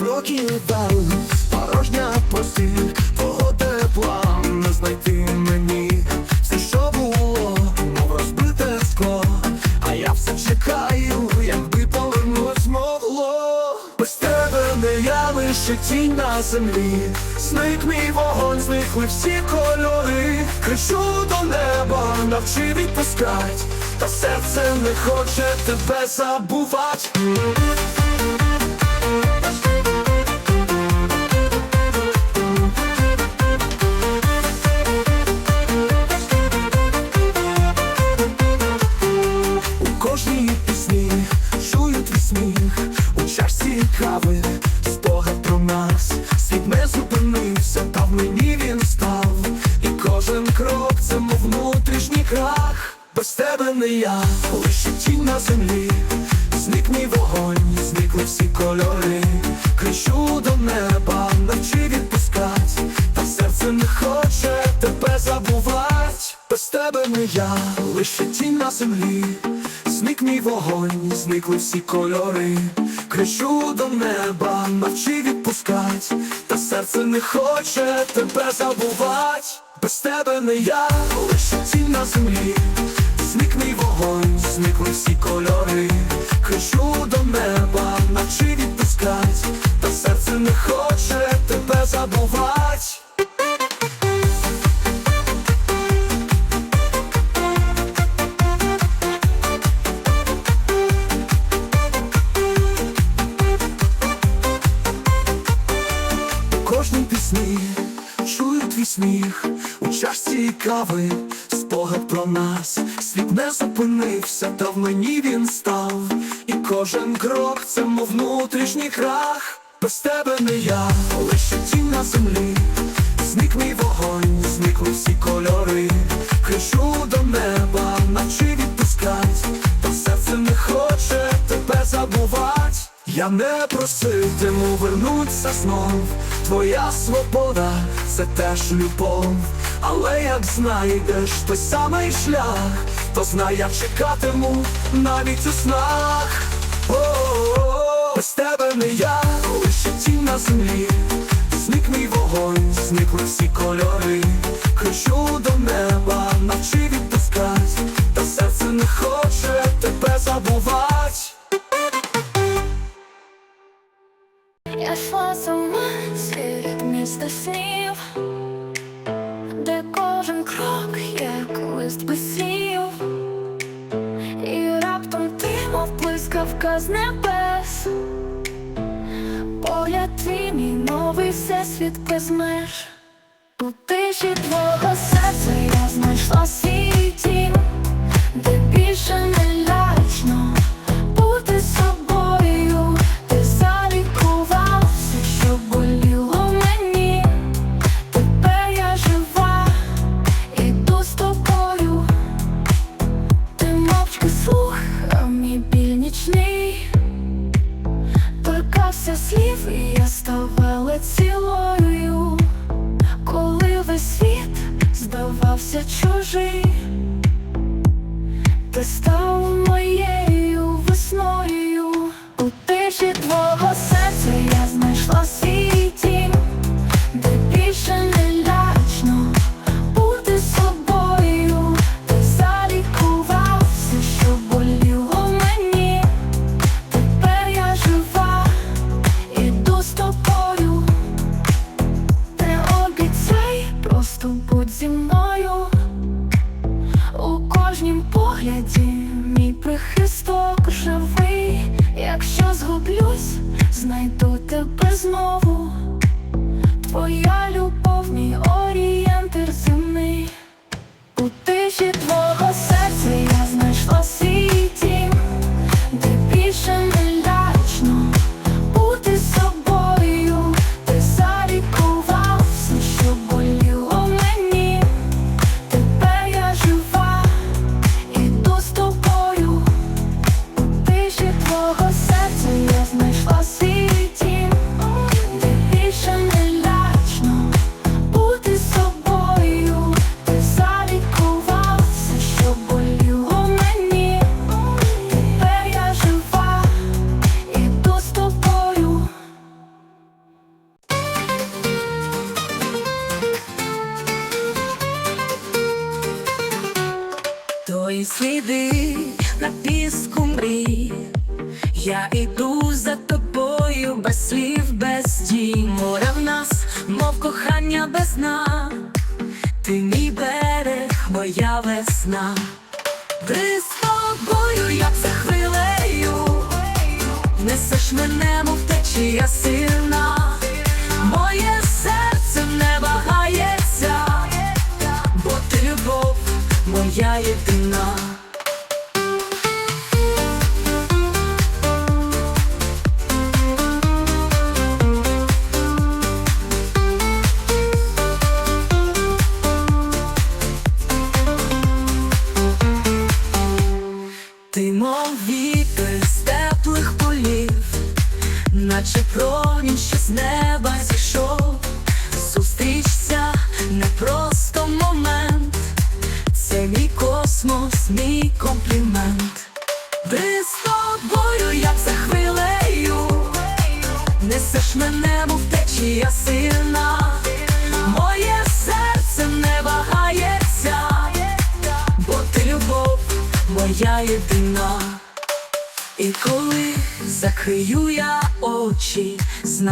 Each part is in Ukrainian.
прокидались, порожня постіль, твого тепла не знайти мені. Все, що було, мов розбите скло, а я все чекаю, якби повернуть могло. Без тебе не я лише тінь на землі, зник мій вогонь, зникли всі кольори, кричу до неба, навчи відпускать, та серце не хоче тебе забувать. Всі кольори, кричу до неба, навчи відпускать, та серце не хоче тебе забувать. Без тебе не я, лише тінь на землі, зник мій вогонь, зникли всі кольори, кричу до неба, навчи відпускать, та серце не хоче тебе забувать. Чашці спогад про нас, світ не зупинився, та в мені він став, і кожен крок це мов внутрішній крах. Без тебе не я, лише тінь на землі, зник мій вогонь, зникли всі кольори, кричу до неба, наче відпускать, та серце не хоче тебе забувать. Я не проситиму вернуться знов. Твоя свобода це теж любов. Але як знайдеш той самий шлях, то знай, я чекатиму навіть у снах. О-о-о, без тебе не я, лише тінь на землі. Зник мій вогонь, зникли всі кольори. Кричу до неба, навчи відпускать, та серце не хоче тебе забувать. Я йшла сама серед міста снів, як лист і раптом ти, мов блискавка з небес, погляд твій мій новий всесвіт без меж. У тиші твого серця я знайшла свій слів, без дій. Море в нас, мов кохання без дна. Ти мій берег, моя весна. Ти з тобою, як за хвилею, несеш мене, мов течія сильна. Моє серце не вагається, бо ти любов, моя єдина.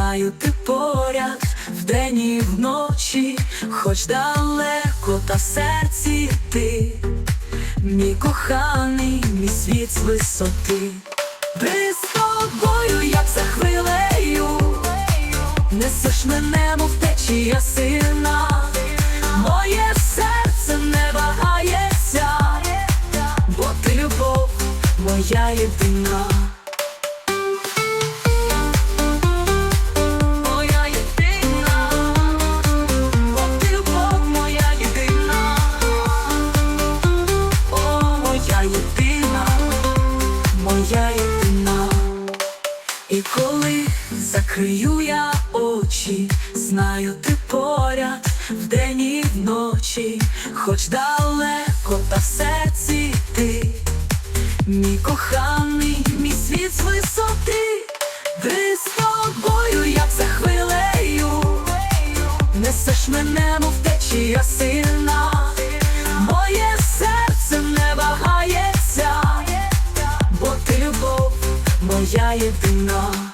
Знаю ти поряд вдень і вночі, хоч далеко, та в серці ти, мій коханий, мій світ з висоти. Ти тобою, як за хвилею, несеш мене, мов течія сильна. Моє серце не вагається, бо ти любов, моя єдина. Хоч далеко, та в серці ти, мій коханий, мій світ з висоти, ти з тобою, як за хвилею, несеш мене, мов течія сильна, моє серце не вагається, бо ти любов, моя єдина.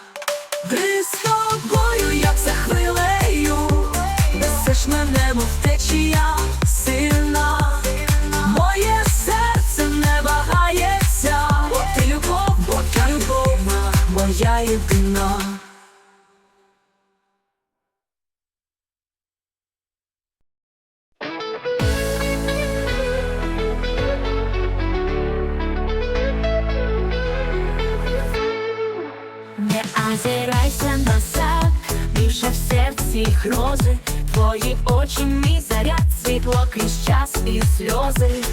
Твої очі, мій заряд, світло крізь час і сльози.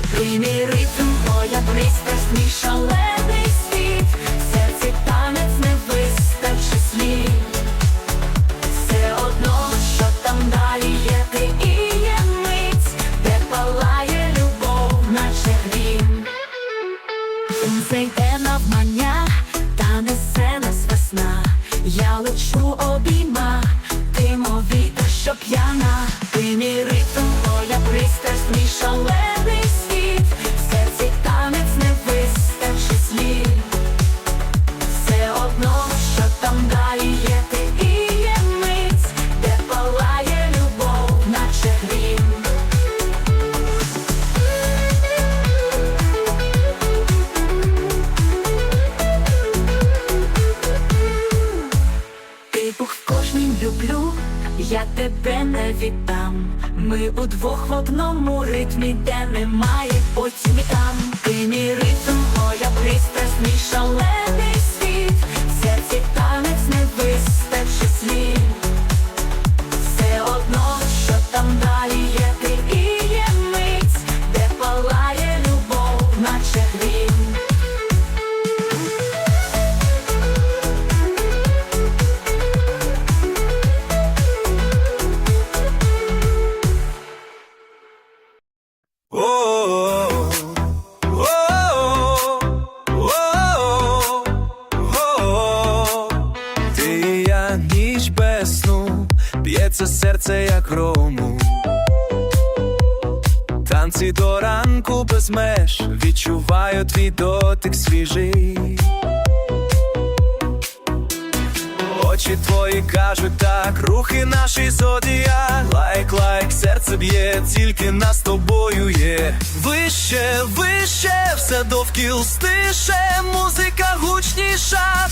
Ми удвох в одному ритмі, де немає серце як грому. Танцю вранці до ранку без меж відчуваю твій дотик свіжий. Очі твої кажуть так, рухи наші зодія. Лайк, лайк, серце б'є, тільки нас тобою є. Вище, вище, все довкіл стише, музика гучніша,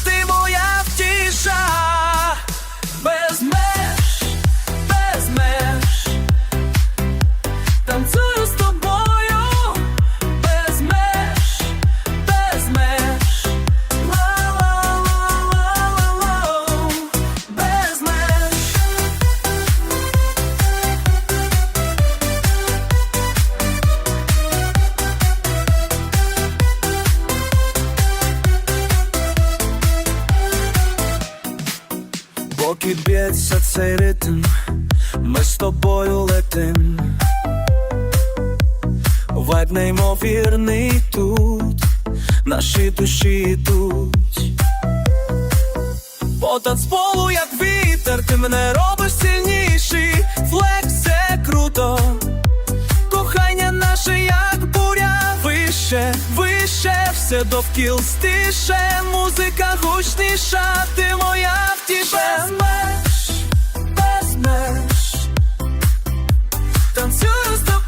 все довкіл стише, музика гучніша, ти моя втіша. Без меж, без меж, танцюю з тобою,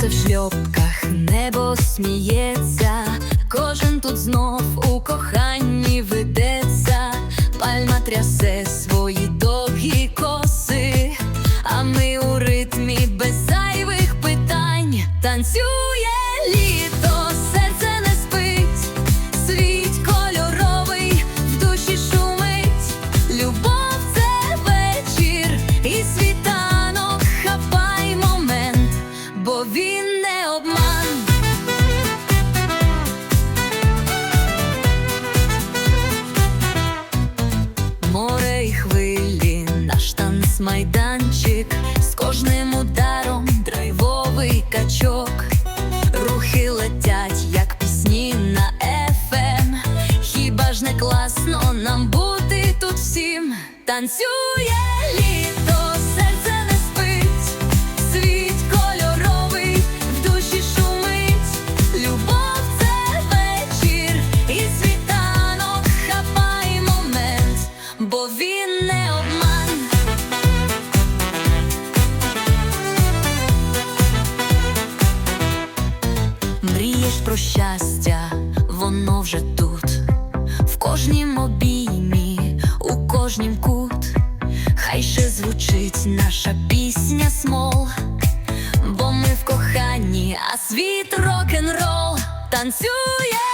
Сонце в шльопках, небо сміється, кожен тут знов у коханні ведеться, пальма трясе свої довгі коси, а ми у ритмі без зайвих питань. Танцює літо, кожним ударом драйвовий качок. Рухи летять, як пісні на ефем. Хіба ж не класно нам бути тут всім? Танцює літо, вже тут, в кожнім обіймі, у кожнім кут, хай ще звучить наша пісня смол, бо ми в коханні, а світ рок-н-рол танцює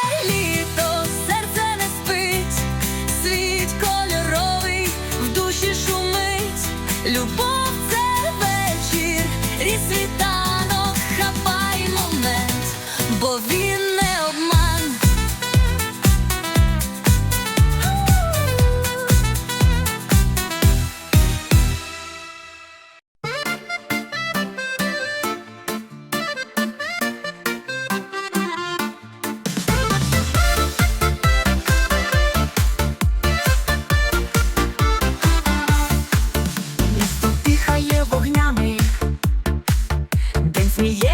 free.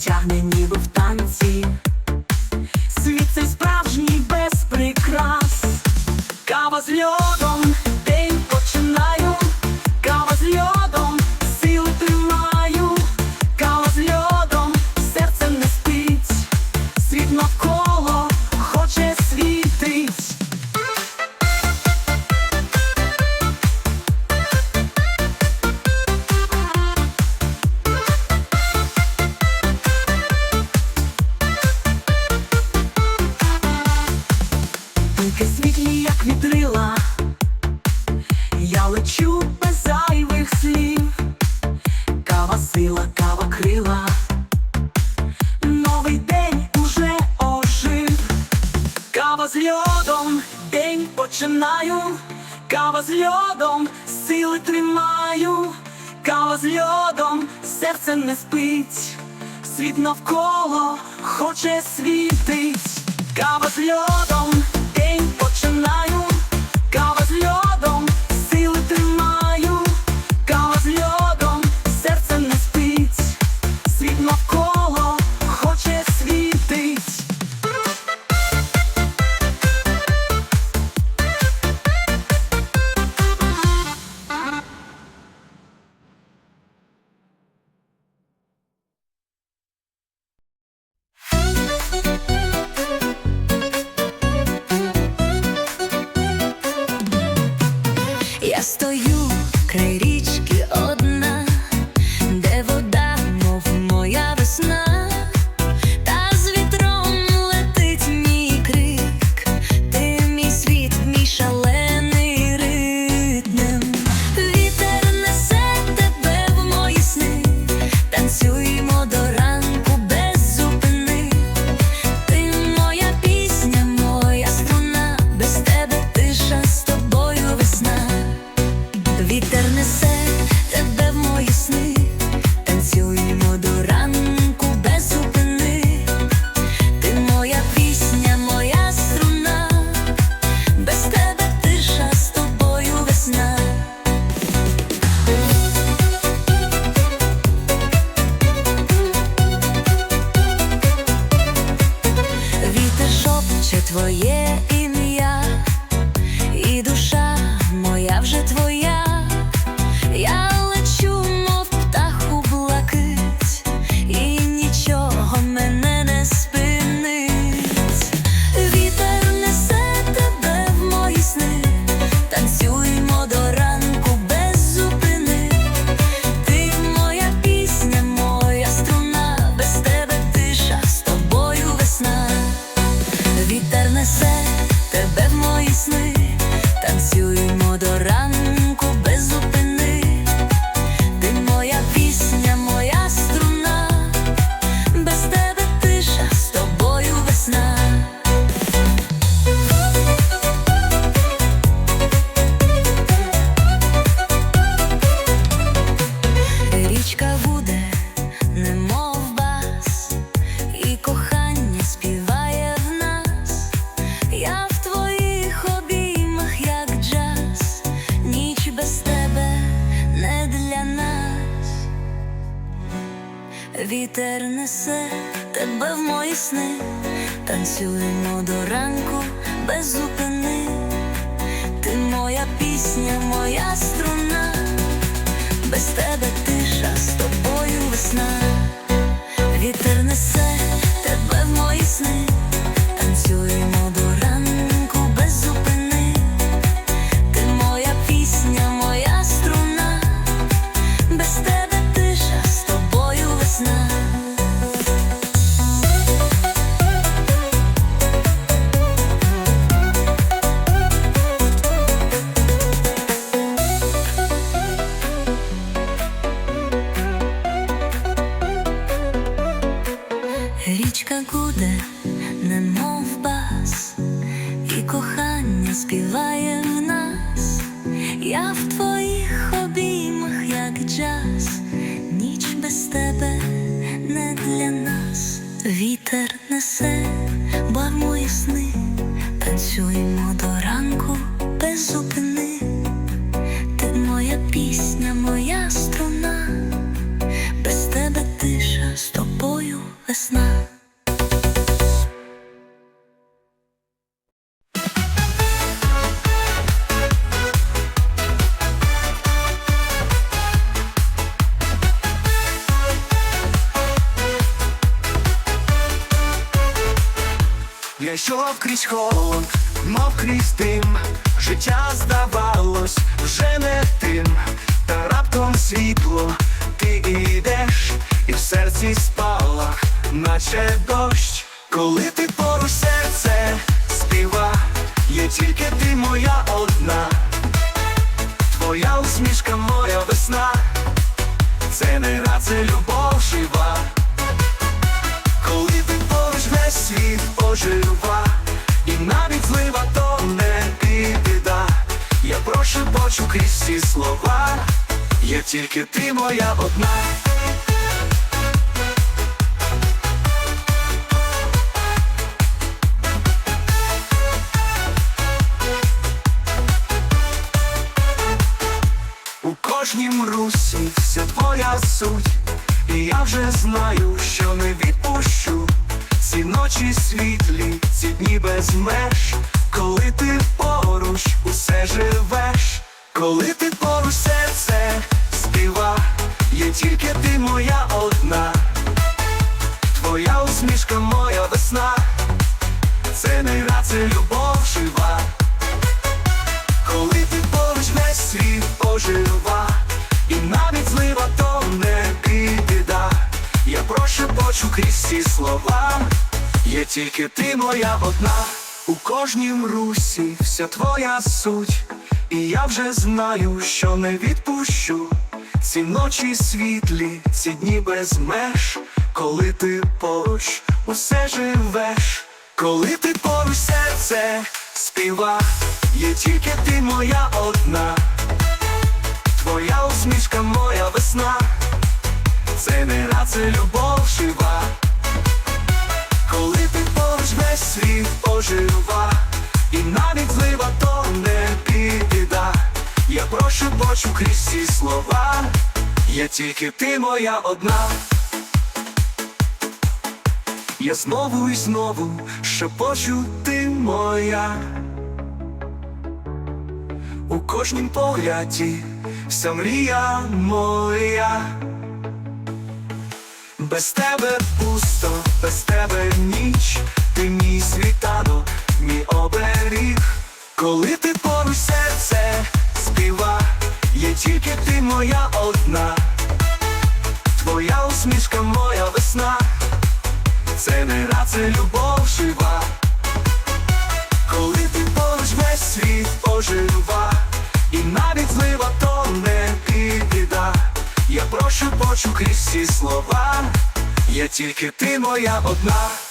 тягне ніби в починаю, кава з льодом, сили тримаю, кава з льодом, серце не спить, світ навколо хоче світить, кава з льодом. цілимо до ранку без зупини, ти моя пісня, моя струна, без тебе тиша, з тобою весна, вітер несе тебе в мої сни. співає в нас, я в твоїх обіймах, як джаз, ніч без тебе не для нас. Вітер несе, бармо сни, танцюємо до ранку без зупини. Ти моя пісня, моя. Йшов крізь холод, мов крізь дим, життя здавалось вже не тим, та раптом світло, ти йдеш, і в серці спалах, наче дощ, коли ти поруч серце співа, є тільки ти моя одна, твоя усмішка, моя весна, це не рад, це любов жива. Коли ти поруч весь світ ожива, Я прошу почу крізь ці слова, є тільки ти моя одна. У кожнім русі вся твоя суть, і я вже знаю, що не відпущу. Ці ночі світлі, ці дні без меж, коли ти поруч усе живеш, коли ти поруч серце співа, є тільки ти моя одна, твоя усмішка, моя весна, це не рад, це любов жива. Коли ти поруч весь світ ожива, і навіть злива то не біда. Я прошу почу крізь ці слова, є тільки ти моя одна, у кожнім русі вся твоя суть, і я вже знаю, що не відпущу. Ці ночі світлі, ці дні без меж, коли ти поруч усе живеш, коли ти поруч серце співа, є тільки ти моя одна, твоя усмішка, моя весна, це не рад, це любов жива, коли ти поруч весь світ ожива, і навіть злива то не біда. Я прошу почу крізь ці слова, є тільки ти моя одна. Я знову і знову шепочу ти моя. У кожнім погляді вся мрія моя. Без тебе пусто, без тебе ніч, ти мій світанок, мій оберіг. Коли ти поруч серце співа, є тільки ти моя одна, твоя усмішка, моя весна. Це не рад, це любов жива. Коли ти поруч весь світ ожива, і навіть злива то не біда. Я прошу почу крізь ці слова, є тільки ти моя одна.